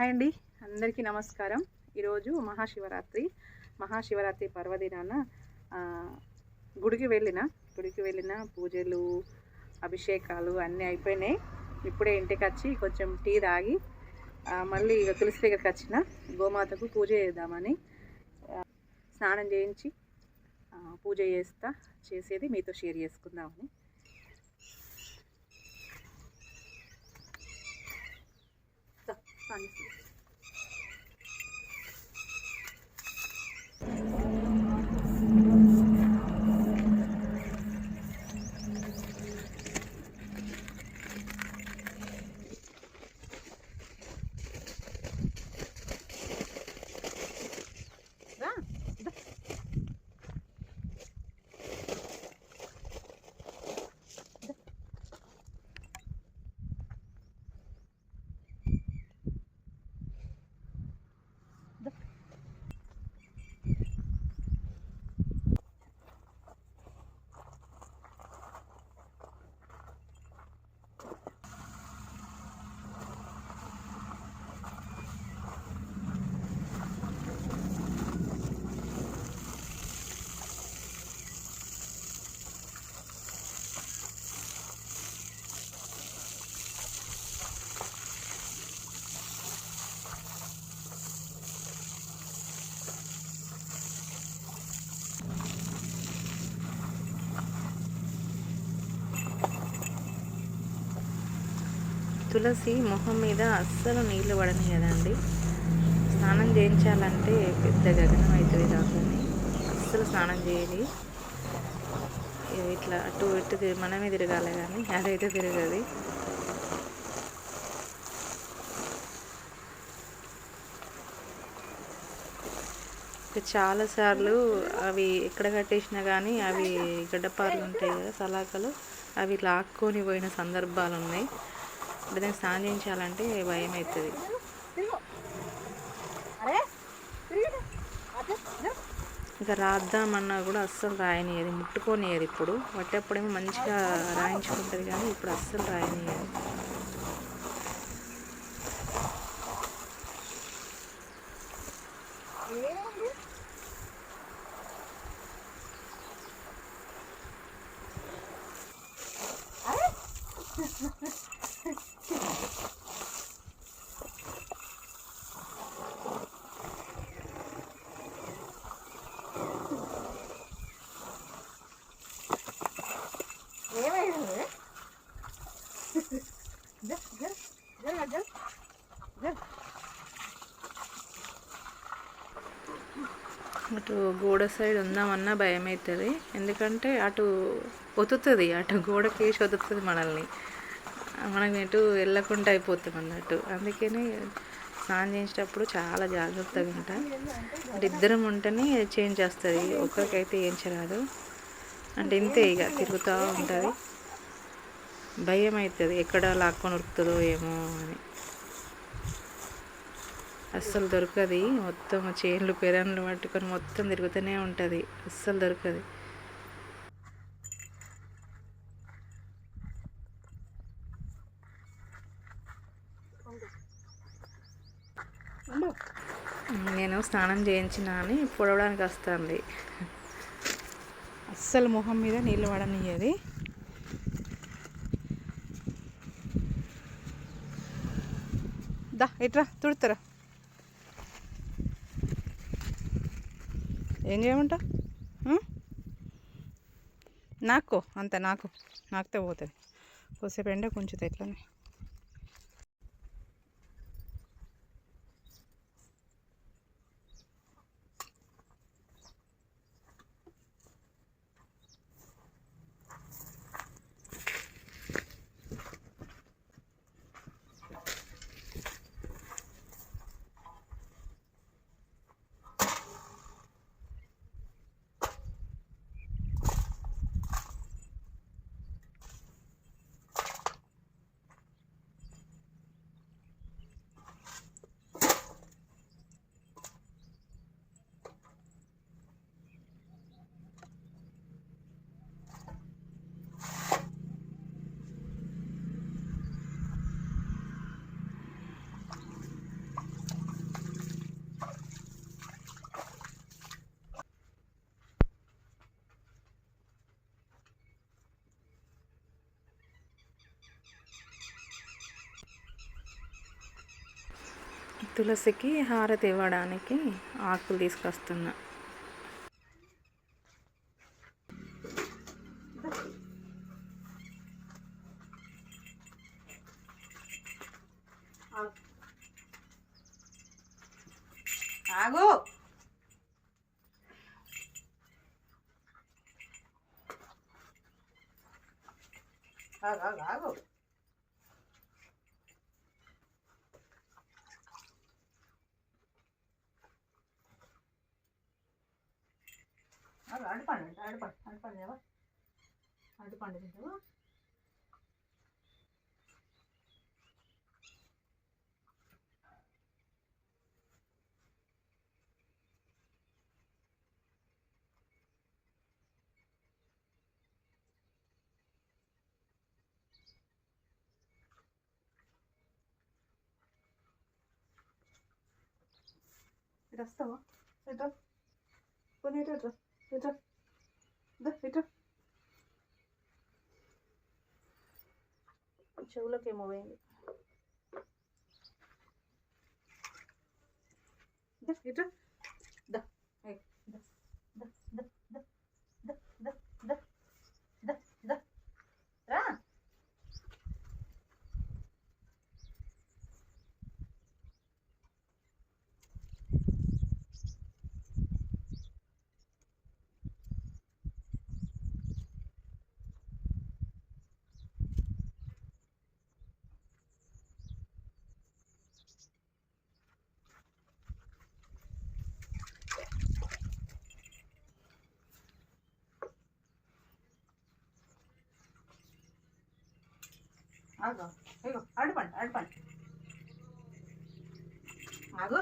Hi అండి. అందరికీ నమస్కారం. ఈరోజు మహాశివరాత్రి. మహాశివరాత్రి పర్వదినాన గుడికి వెళ్ళిన గుడికి వెళ్ళిన పూజలు అభిషేకాలు అన్నీ అయిపోయినాయి. ఇప్పుడే ఇంటికి వచ్చి కొంచెం టీ తాగి మళ్ళీ ఇక తులసి దగ్గరికి వచ్చిన గోమాతకు పూజ చేద్దామని స్నానం చేయించి పూజ చేస్తా చేసేది మీతో షేర్ చేసుకుందామని. దా, తులసి మొహం మీద అస్సలు నీళ్ళు పడనియదండి స్నానం చేయించాలంటే పెద్ద గగనం అవుతుంది కాకుండా అస్సలు స్నానం చేయాలి ఇట్లా అటు ఇటు మనమే తిరగాలి కానీ అదైతే తిరగదు. చాలాసార్లు అవి ఎక్కడ కట్టేసినా కానీ అవి గడ్డపారలు ఉంటాయి కదా సలాకలు అవి లాక్కొని పోయిన సందర్భాలు ఉన్నాయి. ఇప్పుడు దానికి స్నానం చేయించాలంటే భయం అవుతుంది. ఇంకా రాద్దామన్నా కూడా అస్సలు రాయనియదు ముట్టుకోనియదు ఇప్పుడు. పట్టేప్పుడేమో మంచిగా రాయించుకుంటుంది కానీ ఇప్పుడు అస్సలు రాయనియదు అటు గోడ సైడ్ ఉందామన్నా భయం అవుతుంది ఎందుకంటే అటు ఒత్తుతుంది అటు గోడకి వేసి ఒత్తుతుంది మనల్ని. మనం ఎటు వెళ్ళకుండా అయిపోతాం అన్నట్టు. అందుకని స్నానం చేసేటప్పుడు చాలా జాగ్రత్తగా ఉంటా. అంటే ఇద్దరం ఉంటేనే చేంజ్ చేస్తుంది. ఒక్కరికైతే ఏం చేయరాదు. అంటే ఇంతే ఇక తిరుగుతూ ఉంటుంది. భయం అవుతుంది ఎక్కడ లాక్కొని ఉరుకుతుందో ఏమో అని. అస్సలు దొరకది. మొత్తం చైన్లు పెరన్లు పట్టుకొని మొత్తం తిరుగుతూనే ఉంటుంది. అస్సలు దొరకది. నేను స్నానం చేయించిన అని పొడవడానికి వస్తుంది. అస్సలు మొహం మీద నీళ్ళు పడనియ్యేది. దా ఎట్రా తుడుతారా ఏం చేయమంటా నాకు అంత నాకు. నాకుతే పోతుంది. కొద్దిసేపు ఎండ కొంచెం ఎట్లనే తులసికి హారతి ఇవ్వడానికి ఆకులు తీసుకొస్తున్నా. ఆగు. ఆగు ఆగు అటు పండు అటు పండు దేవా అటు పండు తింటావు 이랬어. 이랬. 보내려줘. 이랬. the feet que chau came over ఆగు ఇగో అడుపండి అడుపండి ఆగు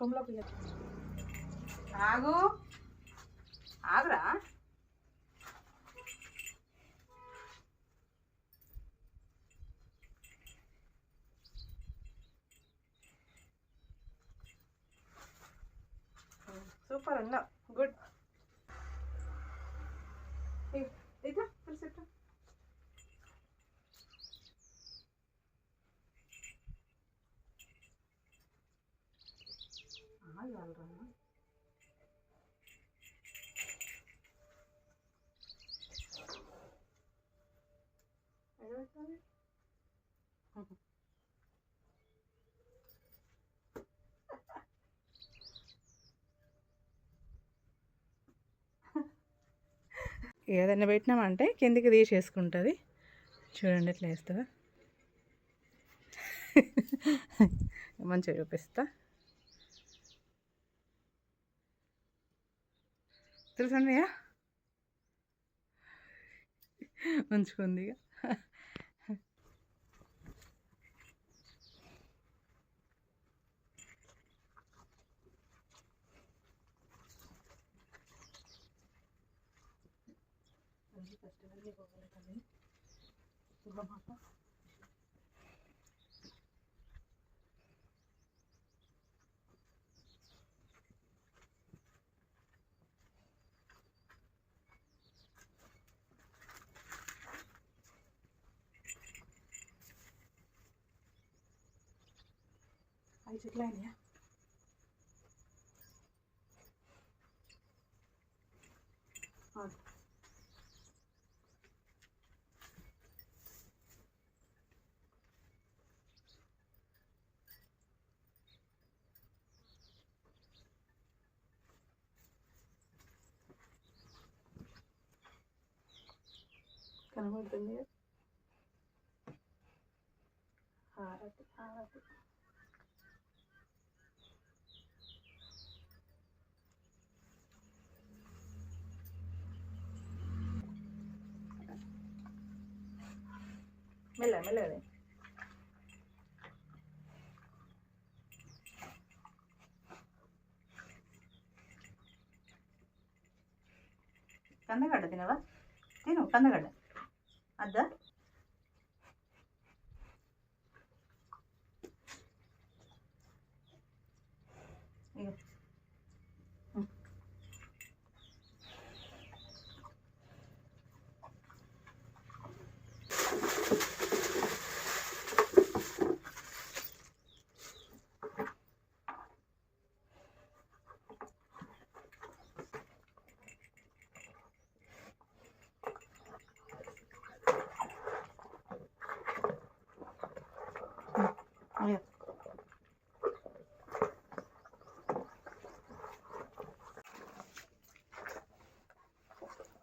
కొమ్మలోకి ఆగు. ఆగురా. సూపర్ అన్నా గుడ్. ఇట్లా తెలిసి ఇట్లా ఏదైనా పెట్టినామంటే కిందికి తీసేసుకుంటుంది. చూడండి ఎట్లా వేస్తుందా. మంచిగా చూపిస్తా. తెలుసండి ఉంచుకుంది ఇక ఫస్ట్ వెళ్ళి పోగలుగుతాను ice glen ya. Can I hold the lid? Hard, hard. me la അതെ ಕಂದಗಡ್ಡ ತಿನ್ನವ ತಿನ್ನು ಕಂದಗಡ್ಡ ಅದ ಈಗ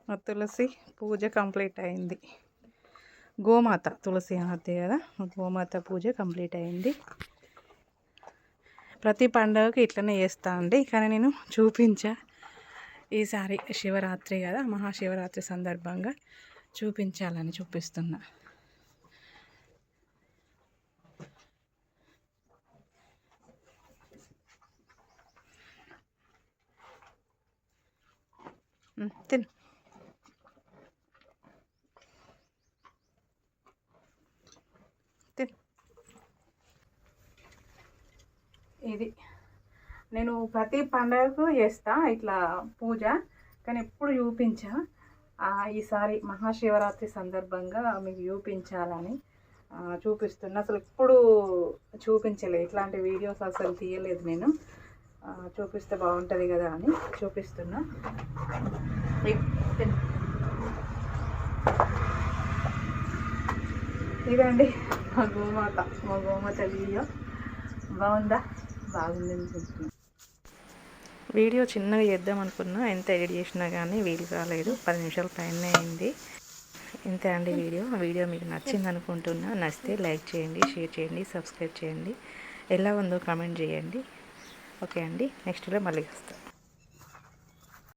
ఆ తులసి పూజ కంప్లీట్ అయింది. గోమాత తులసి అదే కదా? గోమాత పూజ కంప్లీట్ అయింది. ప్రతి పండుగకి ఇట్లనే చేస్తా అండి. కానీ నేను చూపించా. ఈసారి శివరాత్రి కదా మహాశివరాత్రి సందర్భంగా చూపించాలని చూపిస్తున్నా. తిను. ఇది. నేను ప్రతి పండగకు చేస్తా ఇట్లా పూజ. కానీ ఎప్పుడు చూపించా. ఈసారి మహాశివరాత్రి సందర్భంగా మీకు చూపించాలని చూపిస్తున్నా. అసలు ఎప్పుడు చూపించలేదు ఇట్లాంటి వీడియోస్ అసలు తీయలేదు నేను. చూపిస్తే బాగుంటుంది కదా అని చూపిస్తున్నా. ఇదండి మా గోమాత మా గోమాత వీడియో. బాగుందా? బాగుందని చెప్తున్నాను వీడియో చిన్నగా చేద్దాం అనుకున్నా ఎంత ఎడిట్ చేసినా కానీ వీలు కాలేదు. పది నిమిషాల పైన అయింది. ఇంతే అండి వీడియో. వీడియో మీకు నచ్చింది అనుకుంటున్నా నచ్చితే లైక్ చేయండి షేర్ చేయండి సబ్స్క్రైబ్ చేయండి. ఎలా ఉందో కామెంట్ చేయండి. ఓకే అండి. నెక్స్ట్లో మళ్ళీ వస్తాను